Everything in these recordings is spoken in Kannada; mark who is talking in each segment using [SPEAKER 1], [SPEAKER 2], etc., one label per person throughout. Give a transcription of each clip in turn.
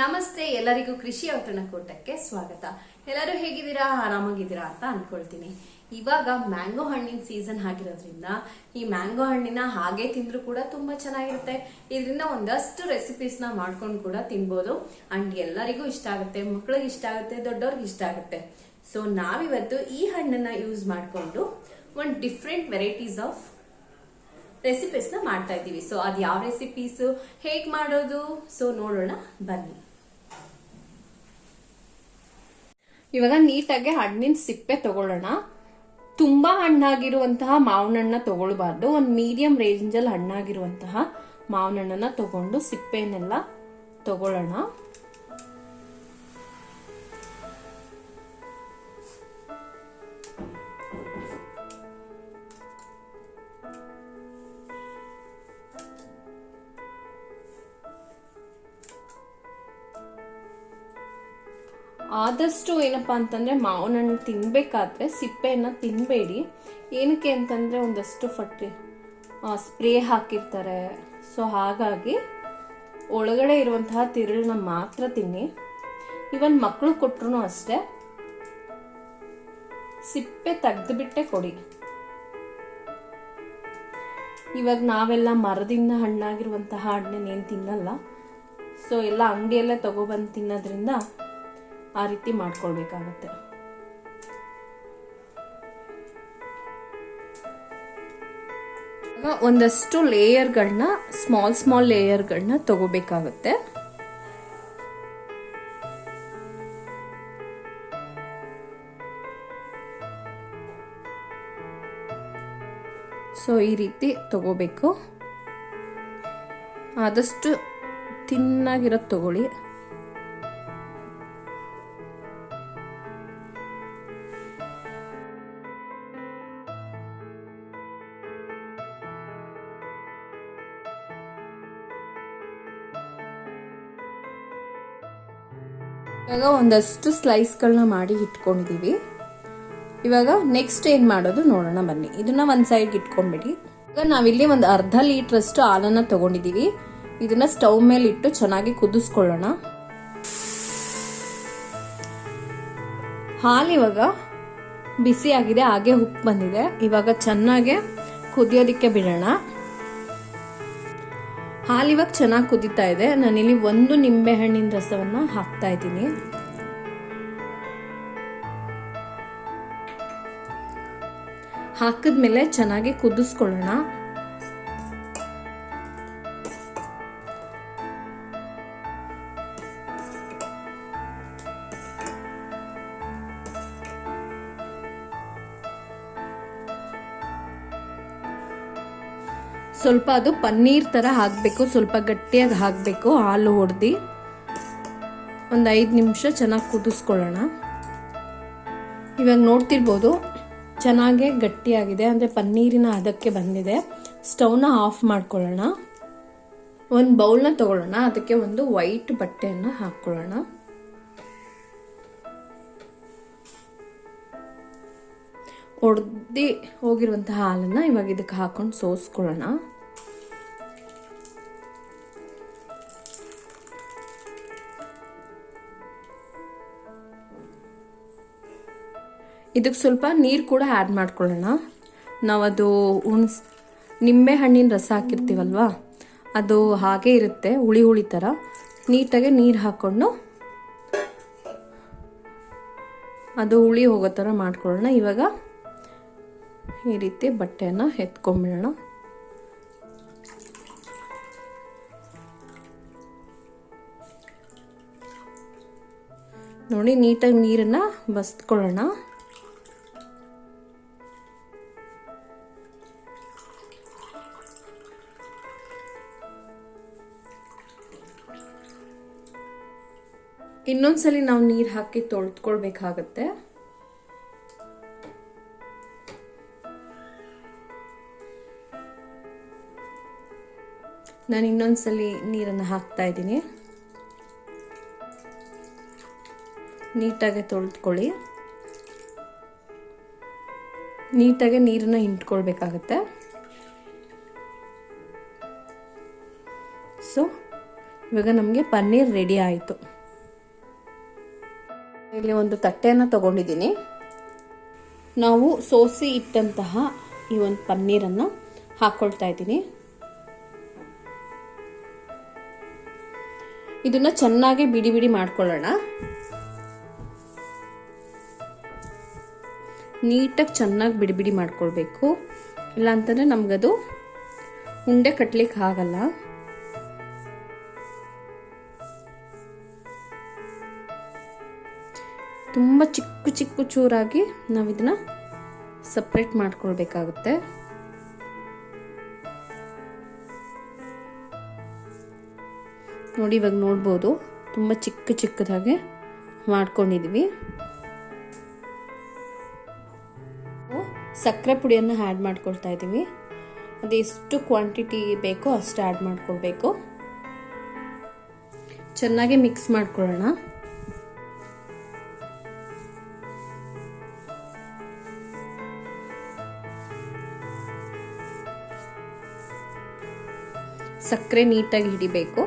[SPEAKER 1] ನಮಸ್ತೆ, ಎಲ್ಲರಿಗೂ ಕೃಷಿ ಔತಣಕೂಟಕ್ಕೆ ಸ್ವಾಗತ. ಎಲ್ಲರೂ ಹೇಗಿದ್ದೀರಾ? ಆರಾಮಾಗಿದ್ದೀರಾ ಅಂತ ಅನ್ಕೊಳ್ತೀನಿ. ಇವಾಗ ಮ್ಯಾಂಗೋ ಹಣ್ಣಿನ ಸೀಸನ್ ಆಗಿರೋದ್ರಿಂದ, ಈ ಮ್ಯಾಂಗೋ ಹಣ್ಣಿನ ಹಾಗೆ ತಿಂದ್ರು ಕೂಡ ತುಂಬಾ ಚೆನ್ನಾಗಿರುತ್ತೆ. ಇದರಿಂದ ಒಂದಷ್ಟು ರೆಸಿಪೀಸ್ನ ಮಾಡ್ಕೊಂಡು ಕೂಡ ತಿನ್ಬೋದು. ಅಂಡ್ ಎಲ್ಲರಿಗೂ ಇಷ್ಟ ಆಗುತ್ತೆ, ಮಕ್ಳಿಗೆ ಇಷ್ಟ ಆಗುತ್ತೆ, ದೊಡ್ಡವ್ರಿಗೆ ಇಷ್ಟ ಆಗುತ್ತೆ. ಸೊ ನಾವಿವತ್ತು ಈ ಹಣ್ಣನ್ನ ಯೂಸ್ ಮಾಡಿಕೊಂಡು ಒಂದು ಡಿಫ್ರೆಂಟ್ ವೆರೈಟೀಸ್ ಆಫ್ ರೆಸಿಪೀಸ್ನ ಮಾಡ್ತಾ ಇದ್ದೀವಿ. ಸೊ ಅದು ಯಾವ ರೆಸಿಪೀಸ್ ಹೇಗೆ ಮಾಡೋದು? ಸೊ ನೋಡೋಣ, ಬನ್ನಿ. ಇವಾಗ ನೀಟಾಗಿ ಹಣ್ಣಿನ ಸಿಪ್ಪೆ ತಗೊಳ್ಳೋಣ. ತುಂಬಾ ಹಣ್ಣಾಗಿರುವಂತಹ ಮಾವಿನ ಹಣ್ಣ ತಗೊಳ್ಬಾರ್ದು. ಒಂದು ಮೀಡಿಯಂ ರೇಂಜಲ್ಲಿ ಹಣ್ಣಾಗಿರುವಂತಹ ಮಾವಿನ ಹಣ್ಣನ್ನ ತಗೊಂಡು ಸಿಪ್ಪೆನೆಲ್ಲ ತಗೊಳ್ಳೋಣ. ಆದಷ್ಟು ಏನಪ್ಪ ಅಂತಂದ್ರೆ ಮಾವಿನ ಹಣ್ಣು ತಿನ್ಬೇಕಾದ್ರೆ ಸಿಪ್ಪೆಯನ್ನು ತಿನ್ಬೇಡಿ. ಏನಕ್ಕೆ ಅಂತಂದ್ರೆ ಒಂದಷ್ಟು ಫಟ್ಟಿ ಸ್ಪ್ರೇ ಹಾಕಿರ್ತಾರೆ. ಸೊ ಹಾಗಾಗಿ ಒಳಗಡೆ ಇರುವಂತಹ ತಿರುಳನ್ನ ಮಾತ್ರ ತಿನ್ನಿ. ಇವನ್ ಮಕ್ಕಳು ಕೊಟ್ರು ಅಷ್ಟೇ. ಸಿಪ್ಪೆ ತೆಗೆದುಬಿಟ್ಟೆ ಕೊಡಿ. ಇವಾಗ ನಾವೆಲ್ಲ ಮರದಿಂದ ಹಣ್ಣಾಗಿರುವಂತಹ ಹಣ್ಣನ್ನೇನು ತಿನ್ನಲ್ಲ. ಸೊ ಎಲ್ಲ ಅಂಗಡಿಯಲ್ಲೇ ತಗೋಬಂದು ತಿನ್ನೋದ್ರಿಂದ ಆ ರೀತಿ ಮಾಡ್ಕೊಳ್ಬೇಕಾಗತ್ತೆ. ಒಂದಷ್ಟು ಲೇಯರ್ಗಳನ್ನ, ಸ್ಮಾಲ್ ಸ್ಮಾಲ್ ಲೇಯರ್ಗಳನ್ನ ತಗೋಬೇಕಾಗತ್ತೆ. ಸೊ, ಈ ರೀತಿ ತಗೋಬೇಕು. ಆದಷ್ಟು ತಿನ್ನಾಗಿರೋದು ತಗೊಳ್ಳಿ. ಇವಾಗ ಒಂದಷ್ಟು ಸ್ಲೈಸ್ಗಳನ್ನ ಮಾಡಿ ಇಟ್ಕೊಂಡಿದ್ದೀವಿ. ಇವಾಗ ನೆಕ್ಸ್ಟ್ ಏನು ಮಾಡೋದು ನೋಡೋಣ ಬನ್ನಿ. ಇದನ್ನ ಒಂದು ಸೈಡ್ ಇಟ್ಕೊಂಡ್ಬಿಡಿ. ಇವಾಗ ನಾವಿಲ್ಲಿ ಒಂದು ಅರ್ಧ ಲೀಟ್ರಷ್ಟು ಹಾಲನ್ನ ತಗೊಂಡಿದೀವಿ ಇದನ್ನ ಸ್ಟವ್ ಮೇಲೆ ಇಟ್ಟು ಚೆನ್ನಾಗಿ ಕುದಿಸ್ಕೊಳ್ಳೋಣ. ಹಾಲು ಇವಾಗ ಬಿಸಿ ಆಗಿದೆ ಹಾಗೆ ಉಪ್ಪು ಬಂದಿದೆ. ಇವಾಗ ಚೆನ್ನಾಗಿ ಕುದಿಯೋದಕ್ಕೆ ಬಿಡೋಣ. ಹಾಲು ಇವಾಗ ಚೆನ್ನಾಗಿ ಕುದೀತಾ ಇದೆ. ನಾನಿಲ್ಲಿ ಒಂದು ನಿಂಬೆ ಹಣ್ಣಿನ ರಸವನ್ನ ಹಾಕ್ತಾ ಇದ್ದೀನಿ. ಹಾಕಿದ್ಮೇಲೆ ಚೆನ್ನಾಗಿ ಕುದಿಸ್ಕೊಳ್ಳೋಣ. ಸ್ವಲ್ಪ ಅದು ಪನ್ನೀರ್ ತರ ಹಾಕಬೇಕು, ಸ್ವಲ್ಪ ಗಟ್ಟಿಯಾಗಿ ಹಾಕಬೇಕು, ಹಾಲು ಹೊಡೆದು. ಒಂದು ಐದು ನಿಮಿಷ ಚೆನ್ನಾಗಿ ಕುದಿಸ್ಕೊಳ್ಳೋಣ. ಇವಾಗ ನೋಡ್ತಿರ್ಬೋದು, ಚೆನ್ನಾಗೆ ಗಟ್ಟಿಯಾಗಿದೆ, ಅಂದರೆ ಪನ್ನೀರಿನ ಅದಕ್ಕೆ ಬಂದಿದೆ. ಸ್ಟವ್ನ ಆಫ್ ಮಾಡ್ಕೊಳ್ಳೋಣ. ಒಂದು ಬೌಲ್ನ ತಗೊಳ್ಳೋಣ, ಅದಕ್ಕೆ ಒಂದು ವೈಟ್ ಬಟ್ಟೆಯನ್ನು ಹಾಕ್ಕೊಳ್ಳೋಣ. ಒಡ್ದು ಹೋಗಿರುವಂತಹ ಹಾಲನ್ನ ಇವಾಗ ಇದಕ್ಕೆ ಹಾಕೊಂಡು ಸೋಸ್ಕೊಳ್ಳೋಣ. ಇದಕ್ಕೆ ಸ್ವಲ್ಪ ನೀರು ಕೂಡ ಆ್ಯಡ್ ಮಾಡ್ಕೊಳ್ಳೋಣ. ನಾವದು ಹುಣ್ಸ್ ನಿಂಬೆ ಹಣ್ಣಿನ ರಸ ಹಾಕಿರ್ತೀವಲ್ವಾ? ಅದು ಹಾಗೆ ಇರುತ್ತೆ, ಹುಳಿ ಹುಳಿ ಥರ ನೀಟಾಗೆ ನೀರು ಹಾಕ್ಕೊಂಡು ಅದು ಹುಳಿ ಹೋಗೋ ಥರ ಮಾಡ್ಕೊಳ್ಳೋಣ. ಇವಾಗ ಈ ರೀತಿ ಬಟ್ಟೆಯನ್ನು ಎತ್ಕೊಂಬಿಡೋಣ. ನೋಡಿ, ನೀಟಾಗಿ ನೀರನ್ನು ಬಸ್ಕೊಳ್ಳೋಣ. ಇನ್ನೊಂದ್ಸಲಿ ನಾವು ನೀರು ಹಾಕಿ ತೊಳೆದ್ಕೊಳ್ಬೇಕಾಗತ್ತೆ. ನಾನು ಇನ್ನೊಂದ್ಸಲಿ ನೀರನ್ನು ಹಾಕ್ತಾ ಇದ್ದೀನಿ. ನೀಟಾಗಿ ತೊಳೆದ್ಕೊಳ್ಳಿ. ನೀಟಾಗಿ ನೀರನ್ನ ಹಿಂಡ್ಕೊಳ್ಬೇಕಾಗತ್ತೆ. ಸೊ ಇವಾಗ ನಮಗೆ ಪನ್ನೀರ್ ರೆಡಿ ಆಯಿತು. ಇಲ್ಲಿ ಒಂದು ತಟ್ಟೆಯನ್ನು ತಗೊಂಡಿದ್ದೀನಿ. ನಾವು ಸೋಸಿ ಇಟ್ಟಂತಹ ಈ ಒಂದು ಪನ್ನೀರನ್ನು ಹಾಕ್ಕೊಳ್ತಾ ಇದ್ದೀನಿ. ಇದನ್ನು ಚೆನ್ನಾಗಿ ಬಿಡಿ ಬಿಡಿ ಮಾಡ್ಕೊಳ್ಳೋಣ. ನೀಟಾಗಿ ಚೆನ್ನಾಗಿ ಬಿಡಿ ಬಿಡಿ ಮಾಡ್ಕೊಳ್ಬೇಕು. ಇಲ್ಲಾಂತಂದರೆ ನಮ್ಗದು ಉಂಡೆ ಕಟ್ಲಿಕ್ಕೆ ಆಗಲ್ಲ. ತುಂಬ ಚಿಕ್ಕ ಚಿಕ್ಕ ಚೂರಾಗಿ ನಾವು ಇದನ್ನ ಸಪ್ರೇಟ್ ಮಾಡ್ಕೊಳ್ಬೇಕಾಗುತ್ತೆ. ನೋಡಿ, ಇವಾಗ ನೋಡ್ಬೋದು, ತುಂಬ ಚಿಕ್ಕ ಚಿಕ್ಕದಾಗೆ ಮಾಡ್ಕೊಂಡಿದ್ವಿ. ಸಕ್ಕರೆ ಪುಡಿಯನ್ನು ಆ್ಯಡ್ ಮಾಡ್ಕೊಳ್ತಾ ಇದ್ದೀವಿ ಅದು ಎಷ್ಟು ಕ್ವಾಂಟಿಟಿ ಬೇಕೋ ಅಷ್ಟು ಆ್ಯಡ್ ಮಾಡ್ಕೊಳ್ಬೇಕು. ಚೆನ್ನಾಗಿ ಮಿಕ್ಸ್ ಮಾಡ್ಕೊಳ್ಳೋಣ. ಸಕ್ಕರೆ ನೀಟಾಗಿ ಹಿಡಿಬೇಕು.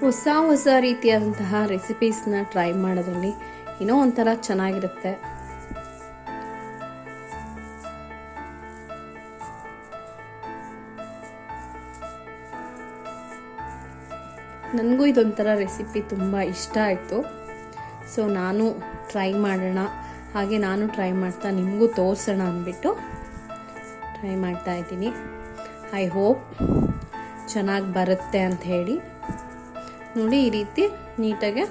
[SPEAKER 1] ಹೊಸ ಹೊಸ ರೀತಿಯಾದಂತಹ ರೆಸಿಪೀಸ್ನ ಟ್ರೈ ಮಾಡೋದ್ರಲ್ಲಿ ಏನೋ ಒಂಥರ ಚೆನ್ನಾಗಿರುತ್ತೆ. ನನಗೂ ಇದೊಂಥರ ರೆಸಿಪಿ ತುಂಬ ಇಷ್ಟ ಆಯಿತು. ಸೊ ನಾನು ಟ್ರೈ ಮಾಡೋಣ. ಹಾಗೆ ನಾನು ಟ್ರೈ ಮಾಡ್ತಾ ನಿಮಗೂ ತೋರಿಸೋಣ ಅಂದ್ಬಿಟ್ಟು ಟ್ರೈ ಮಾಡ್ತಾ ಇದ್ದೀನಿ. ಐ ಹೋಪ್ ಚೆನ್ನಾಗಿ ಬರುತ್ತೆ ಅಂತ ಹೇಳಿ. ನೋಡಿ ಈ ರೀತಿ ನೀಟಾಗೆ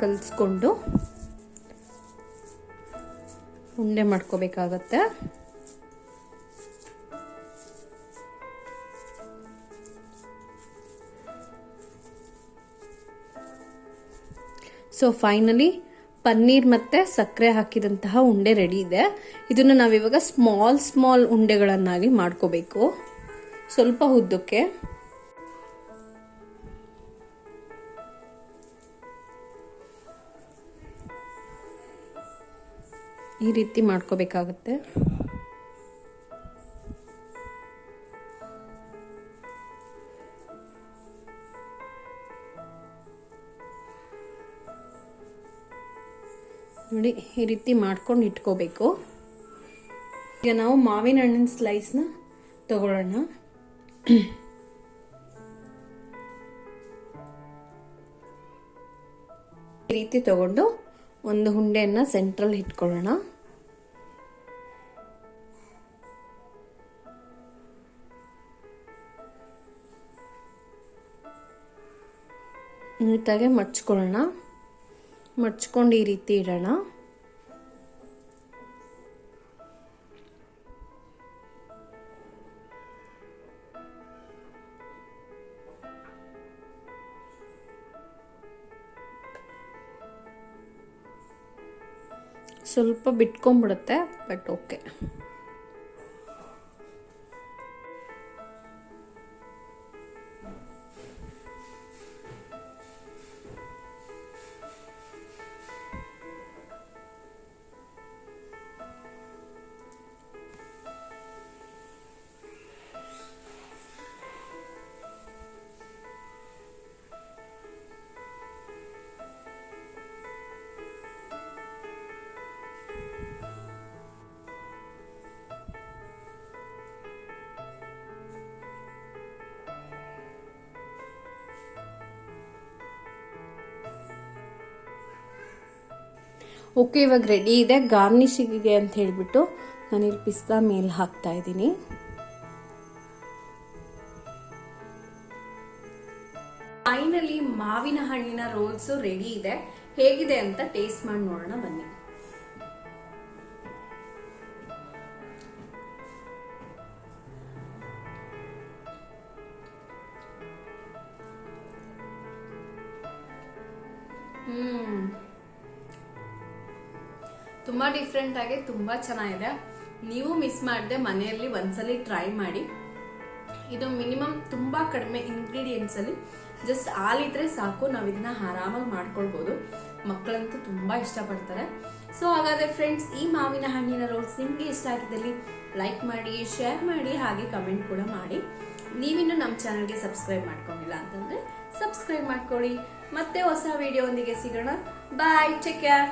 [SPEAKER 1] ಕಲಿಸ್ಕೊಂಡು ಉಂಡೆ ಮಾಡ್ಕೋಬೇಕಾಗತ್ತೆ. ಸೊ ಫೈನಲಿ ಪನ್ನೀರ್ ಮತ್ತು ಸಕ್ಕರೆ ಹಾಕಿದಂತಹ ಉಂಡೆ ರೆಡಿ ಇದೆ. ಇದನ್ನು ನಾವಿವಾಗ ಸ್ಮಾಲ್ ಸ್ಮಾಲ್ ಉಂಡೆಗಳನ್ನಾಗಿ ಮಾಡ್ಕೋಬೇಕು. ಸ್ವಲ್ಪ ಉದ್ದಕ್ಕೆ. ಈ ರೀತಿ ಮಾಡ್ಕೋಬೇಕಾಗತ್ತೆ. ನೋಡಿ ಈ ರೀತಿ ಮಾಡ್ಕೊಂಡು ಇಟ್ಕೋಬೇಕು. ಈಗ ನಾವು ಮಾವಿನ ಹಣ್ಣಿನ ಸ್ಲೈಸ್ನ ತಗೊಳ್ಳೋಣ. ಈ ರೀತಿ ತಗೊಂಡು ಒಂದು ಹುಂಡೆಯನ್ನು ಸೆಂಟ್ರಲ್ ಇಟ್ಕೊಳ್ಳೋಣ. ನೀಟಾಗೆ ಮಡ್ಚ್ಕೊಳ್ಳೋಣ. ಮಡ್ಚ್ಕೊಂಡು ಈ ರೀತಿ ಇಡೋಣ. ಸ್ವಲ್ಪ ಬಿಟ್ಕೊಂಡ್ಬಿಡುತ್ತೆ ಬಟ್ ಓಕೆ. ಓಕೆ, ಇವಾಗ ರೆಡಿ ಇದೆ. ಗಾರ್ನಿಶಿಗೆ ಅಂತ ಹೇಳಿಬಿಟ್ಟು ನಾನಿಲ್ಲಿ ಪಿಸ್ತಾ ಮೇಲೆ ಹಾಕ್ತಾ ಇದ್ದೀನಿ. ಫೈನಲಿ ಮಾವಿನ ಹಣ್ಣಿನ ರೋಲ್ಸ್ ರೆಡಿ ಇದೆ. ಹೇಗಿದೆ ಅಂತ ಟೇಸ್ಟ್ ಮಾಡಿ ನೋಡೋಣ, ಬನ್ನಿ. ಹ್ಮ್. ತುಂಬಾ ಡಿಫ್ರೆಂಟ್ ಆಗಿ ತುಂಬ ಚೆನ್ನಾಗಿದೆ. ನೀವು ಮಿಸ್ ಮಾಡದೆ ಮನೆಯಲ್ಲಿ ಒಂದ್ಸಲಿ ಟ್ರೈ ಮಾಡಿ. ಇದು ಮಿನಿಮಮ್ ತುಂಬ ಕಡಿಮೆ ಇಂಗ್ರೀಡಿಯೆಂಟ್ಸ್ ಅಲ್ಲಿ. ಜಸ್ಟ್ ಹಾಲಿದ್ರೆ ಸಾಕು, ನಾವು ಇದನ್ನ ಆರಾಮಾಗಿ ಮಾಡ್ಕೊಳ್ಬೋದು. ಮಕ್ಕಳಂತೂ ತುಂಬಾ ಇಷ್ಟಪಡ್ತಾರೆ. ಸೊ ಹಾಗಾದ್ರೆ ಫ್ರೆಂಡ್ಸ್ ಈ ಮಾವಿನ ಹಣ್ಣಿನ ರೋಲ್ಸ್ ನಿಮ್ಗೆ ಇಷ್ಟ ಆಗಿದ್ದಲ್ಲಿ ಲೈಕ್ ಮಾಡಿ ಶೇರ್ ಮಾಡಿ, ಹಾಗೆ ಕಮೆಂಟ್ ಕೂಡ ಮಾಡಿ. ನೀವಿನ್ನು ನಮ್ಮ ಚಾನಲ್ಗೆ ಸಬ್ಸ್ಕ್ರೈಬ್ ಮಾಡ್ಕೊಂಡಿಲ್ಲ ಅಂತಂದ್ರೆ ಸಬ್ಸ್ಕ್ರೈಬ್ ಮಾಡ್ಕೊಳ್ಳಿ. ಮತ್ತೆ ಹೊಸ ವಿಡಿಯೋ ಒಂದಿಗೆ ಸಿಗೋಣ. Bye take care